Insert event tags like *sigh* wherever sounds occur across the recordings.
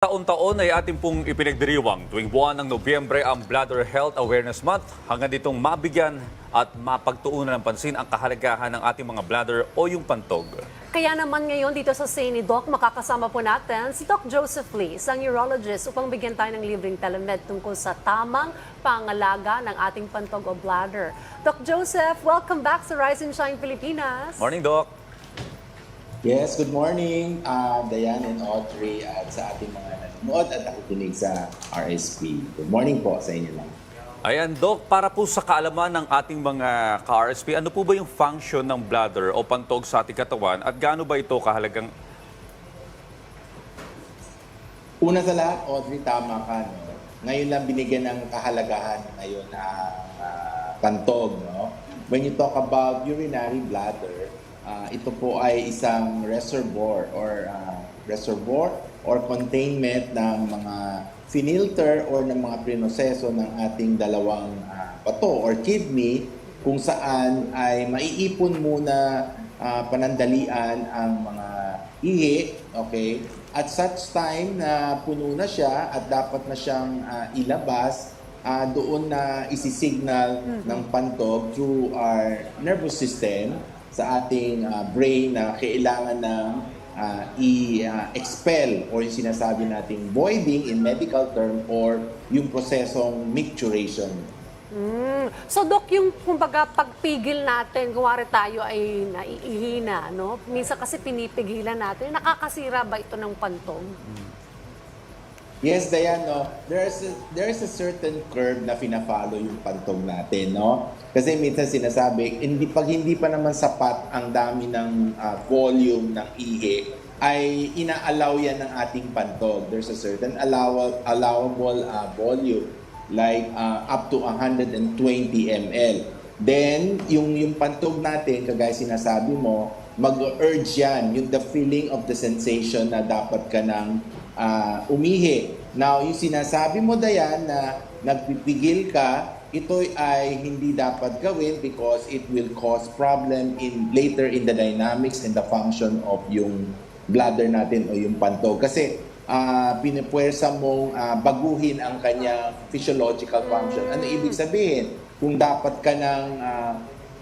Taon-taon ay ating pong ipinagdiriwang tuwing buwan ng Nobyembre ang Bladder Health Awareness Month hanggang ditong mabigyan at mapagtuunan ng pansin ang kahalagahan ng ating mga bladder o yung pantog. Kaya naman ngayon dito sa Sani Doc, makakasama po natin si Doc Joseph Lee, isang urologist upang bigyan tayo ng libreng telemed tungkol sa tamang pangalaga ng ating pantog o bladder. Doc Joseph, welcome back sa Rise and Shine Pilipinas. Morning, Doc. Yes, good morning, uh, Diane and Audrey at sa ating mga nanonood at nakikinig sa RSP. Good morning po sa inyo lang. Ayan, Doc, para po sa kaalaman ng ating mga ka-RSP, ano po ba yung function ng bladder o pantog sa ating katawan at gaano ba ito kahalagang Una sa lahat, Audrey, tama ka. No? Ngayon lang binigyan ng kahalagahan ngayon ang uh, pantog. No? When you talk about urinary bladder, uh, ito po ay isang reservoir or uh, reservoir or containment ng mga finilter or ng mga prinoseso ng ating dalawang uh, bato or kidney kung saan ay maiipon muna ah, panandalian ang mga ihi, okay? At such time na puno na siya at dapat na siyang ah, ilabas, ah, doon na isisignal ng pantog through our nervous system sa ating ah, brain na kailangan ng ah, i-expel or yung sinasabi nating voiding in medical term or yung prosesong micturition. Mm. So Doc, yung kumbaga pagpigil natin, kuwari tayo ay naiihina, no? Minsan kasi pinipigilan natin, nakakasira ba ito ng pantog? Yes, Dayan, no? There's a, there's a certain curve na fina-follow yung pantog natin, no? Kasi minsan sinasabi, hindi, pag hindi pa naman sapat ang dami ng ah, volume ng ihi, ay ina-allow yan ng ating pantog. There's a certain allowable, allowable ah, volume, like ah, up to 120 ml. Then, yung, yung pantog natin, kagaya sinasabi mo, mag-urge yan, yung the feeling of the sensation na dapat ka ng ah, umihi. Now, yung sinasabi mo, Dayan, na nagpipigil ka, ito ay hindi dapat gawin because it will cause problem in later in the dynamics and the function of yung bladder natin o yung pantog. Kasi uh, pinipwersa mong ah, baguhin ang kanyang physiological function. Ano ibig sabihin? Kung dapat ka ng ah,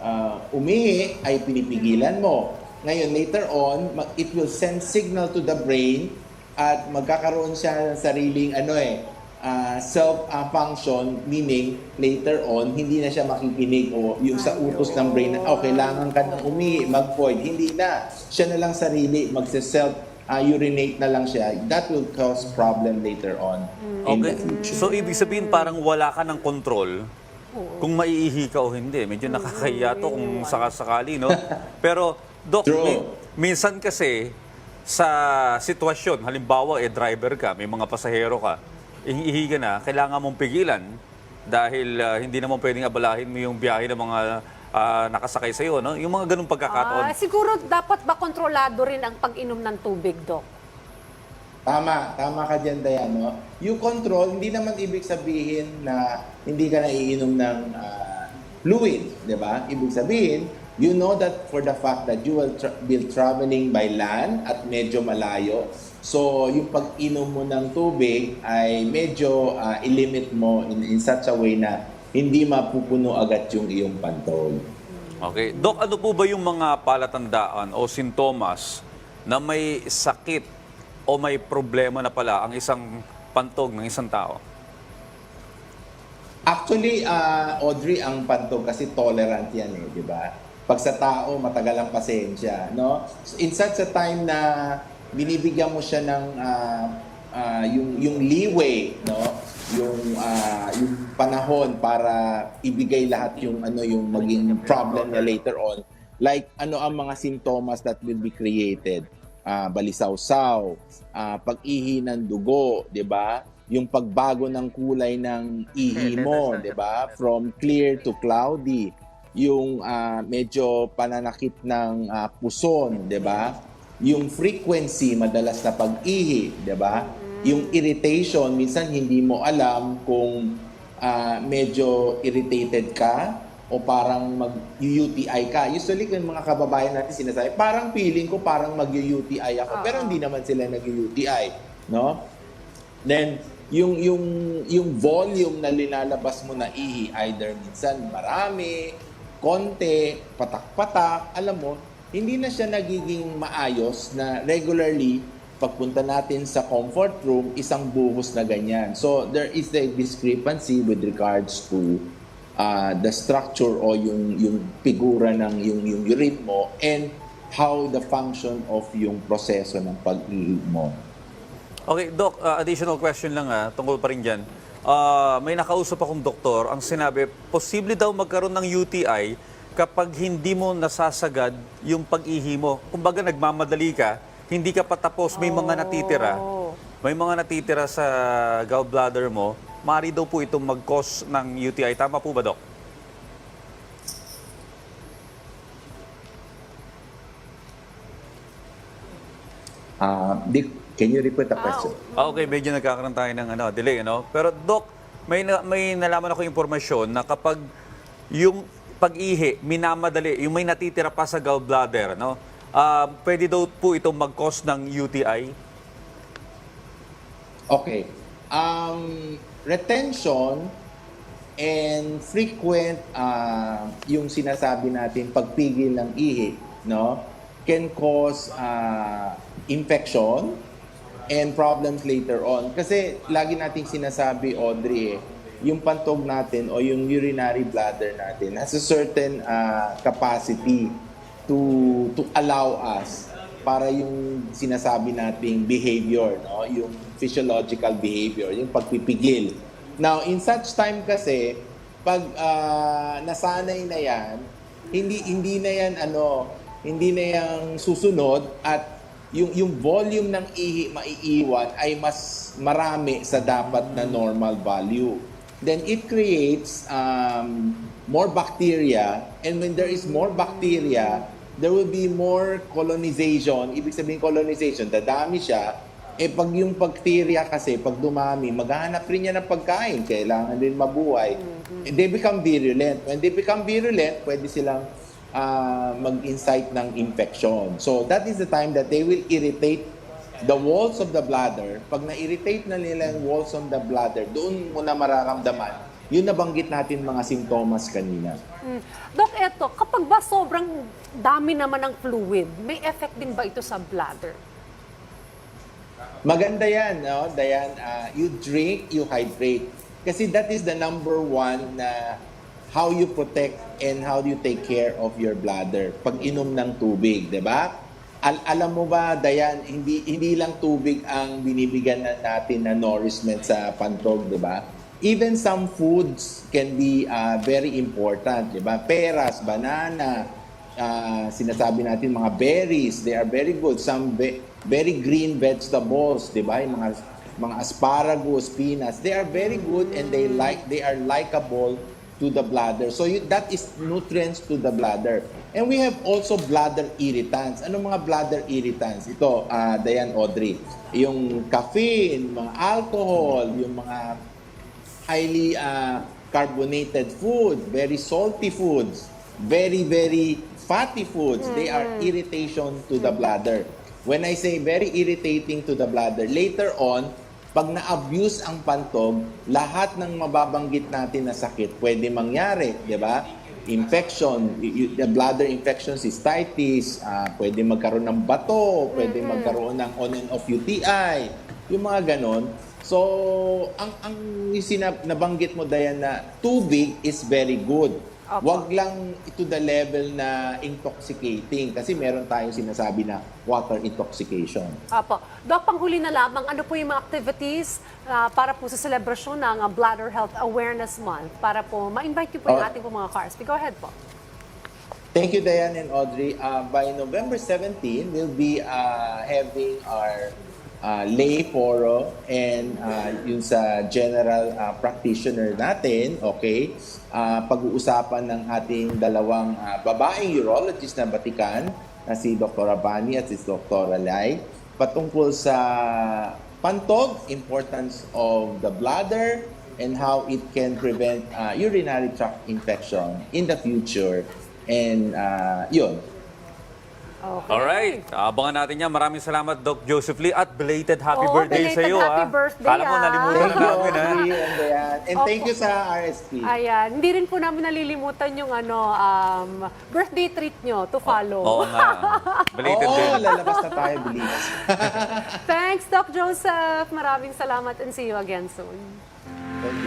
ah, umihi, ay pinipigilan mo. Ngayon, later on, it will send signal to the brain at magkakaroon siya ng sariling ano eh, ah, self-function, meaning later on, hindi na siya makikinig o yung sa utos ng brain na, oh, kailangan ka na umihi, mag-void. Hindi na. Siya na lang sarili, magse-self ah, urinate na lang siya. That will cause problem later on in Okay. the future. So, ibig sabihin parang wala ka ng control kung maiihi ka o hindi. Medyo nakakahiya to kung sakasakali, no? *laughs* Pero, Doc, True. mi- minsan kasi sa sitwasyon, halimbawa, eh, driver ka, may mga pasahero ka, ihi ka na, kailangan mong pigilan dahil ah, hindi naman pwedeng abalahin mo yung biyahe ng mga ah, nakasakay sa'yo, no? Yung mga ganung pagkakataon. Ah, siguro dapat ba kontrolado rin ang pag-inom ng tubig, Doc? Tama, tama ka dyan, Dayan. No? You control, hindi naman ibig sabihin na hindi ka naiinom ng ah, fluid, di ba? Ibig sabihin, you know that for the fact that you will tra- be traveling by land at medyo malayo. So, yung pag-inom mo ng tubig ay medyo ah, ilimit mo in, in such a way na hindi mapupuno agad yung iyong pantog. Okay. Doc, ano po ba yung mga palatandaan o sintomas na may sakit o may problema na pala ang isang pantog ng isang tao? Actually, ah, Audrey, ang pantog kasi tolerant yan eh, di ba? Pag sa tao, matagal ang pasensya, no? So, in such a time na binibigyan mo siya ng ah, ah, yung yung leeway, no? Yung ah, yung panahon para ibigay lahat yung ano yung maging problem niya later on. Like ano ang mga sintomas that will be created? Ah, balisaw-saw, ah, pag-ihi ng dugo, 'di ba? Yung pagbago ng kulay ng ihi mo, 'di ba? From clear to cloudy. Yung ah, medyo pananakit ng ah, puson, 'di ba? Yung frequency madalas na pag-ihi, 'di ba? Yung irritation, minsan hindi mo alam kung ah, medyo irritated ka o parang mag-UTI ka. Usually, yung mga kababayan natin sinasabi, parang feeling ko parang mag-UTI ako. Pero hindi naman sila nag-UTI. No? Then, yung, yung, yung volume na linalabas mo na ihi, either minsan marami, konti, patak-patak, alam mo, hindi na siya nagiging maayos na regularly pagpunta natin sa comfort room, isang buhos na ganyan. So, there is a discrepancy with regards to uh, the structure o yung, yung figura ng yung, yung urine mo and how the function of yung proseso ng pag-ihi mo. Okay, Doc, uh, additional question lang ah, tungkol pa rin dyan. Ah, may nakausap akong doktor, ang sinabi, posible daw magkaroon ng UTI kapag hindi mo nasasagad yung pag-ihi mo. Kumbaga nagmamadali ka, hindi ka patapos, may mga natitira. Oh. May mga natitira sa gallbladder mo, maaari daw po itong mag-cause ng UTI. Tama po ba, Doc? Uh, Dick, can you repeat the question? Ah, okay, medyo nagkakaroon tayo ng ano, delay, ano? Pero Doc, may na, may nalaman ako impormasyon na kapag yung pag-ihi, minamadali, yung may natitira pa sa gallbladder, no? Ah, pwede daw po itong mag-cause ng UTI? Okay. Um, retention and frequent uh, yung sinasabi natin pagpigil ng ihi, no? Can cause uh, infection and problems later on. Kasi lagi nating sinasabi, Audrey, eh, yung pantog natin o yung urinary bladder natin has a certain uh, capacity to to allow us para yung sinasabi nating behavior, no? yung physiological behavior, yung pagpipigil. Now, in such time kasi, pag ah, nasanay na yan, hindi hindi na yan ano, hindi na yang susunod at yung yung volume ng ihi maiiwan ay mas marami sa dapat na normal value. Then it creates um, more bacteria and when there is more bacteria, there will be more colonization. Ibig sabihin colonization, dadami siya. Eh pag yung bacteria kasi, pag dumami, maghahanap rin niya ng pagkain. Kailangan din mabuhay. Eh, They become virulent. When they become virulent, pwede silang ah, mag-incite ng infection. So that is the time that they will irritate the walls of the bladder. Pag na-irritate na nila yung walls of the bladder, doon mo na mararamdaman yung nabanggit natin mga simptomas kanina. Mm. Doc, eto, kapag ba sobrang dami naman ng fluid, may effect din ba ito sa bladder? Maganda yan, no? Dayan, ah, you drink, you hydrate. Kasi that is the number one na how you protect and how you take care of your bladder pag inom ng tubig, di ba? Al- alam mo ba, Dayan, hindi, hindi lang tubig ang binibigyan na natin na nourishment sa pantog, di ba? Even some foods can be ah, very important, di ba? Peras, banana, ah, sinasabi natin mga berries, they are very good. Some ve- very green vegetables, 'di ba? Yung mga mga asparagus, peanuts, they are very good and they like they are likable to the bladder. So you, that is nutrients to the bladder. And we have also bladder irritants. Ano mga bladder irritants? Ito, ah Dayan Audrey, yung caffeine, mga alcohol, yung mga highly uh, carbonated food, very salty foods, very, very fatty foods. They are irritation to the bladder. When I say very irritating to the bladder, later on, pag na-abuse ang pantog, lahat ng mababanggit natin na sakit pwede mangyari, di ba? Infection, the bladder infection, cystitis, ah, pwede magkaroon ng bato, pwede magkaroon ng on and off UTI, yung mga ganon. So, ang ang sinab nabanggit mo Dayan na tubig is very good. Opo. Wag lang to the level na intoxicating kasi meron tayong sinasabi na water intoxication. Apo. Doc, panghuli na lamang, ano po yung mga activities ah, para po sa selebrasyon ng ah, Bladder Health Awareness Month para po ma-invite niyo po yung Oh. ating po mga cars. Go ahead po. Thank you, Diane and Audrey. Uh, by November 17, we'll be uh, having our uh, lay forum and uh, yung sa general uh, practitioner natin, okay? Uh, pag-uusapan ng ating dalawang uh, babaeng urologist na batikan, na si Dr. Abani at si Dr. Alay, patungkol sa pantog, importance of the bladder, and how it can prevent uh, urinary tract infection in the future. And uh, yun. Okay. Alright, abangan natin yan. Maraming salamat, Doc Joseph Lee. At belated happy Oo, birthday belated sa iyo. happy ah. birthday, Kala mo ah. nalimutan Thank na you, namin. ha? And Dayan. And thank you sa RSP. Ayan, hindi rin po namin nalilimutan yung ano, um, birthday treat nyo to follow. Oo nga. *laughs* Belated Oo, din. lalabas na tayo, bilis. *laughs* Thanks, Doc Joseph. Maraming salamat and see you again soon. Thank you.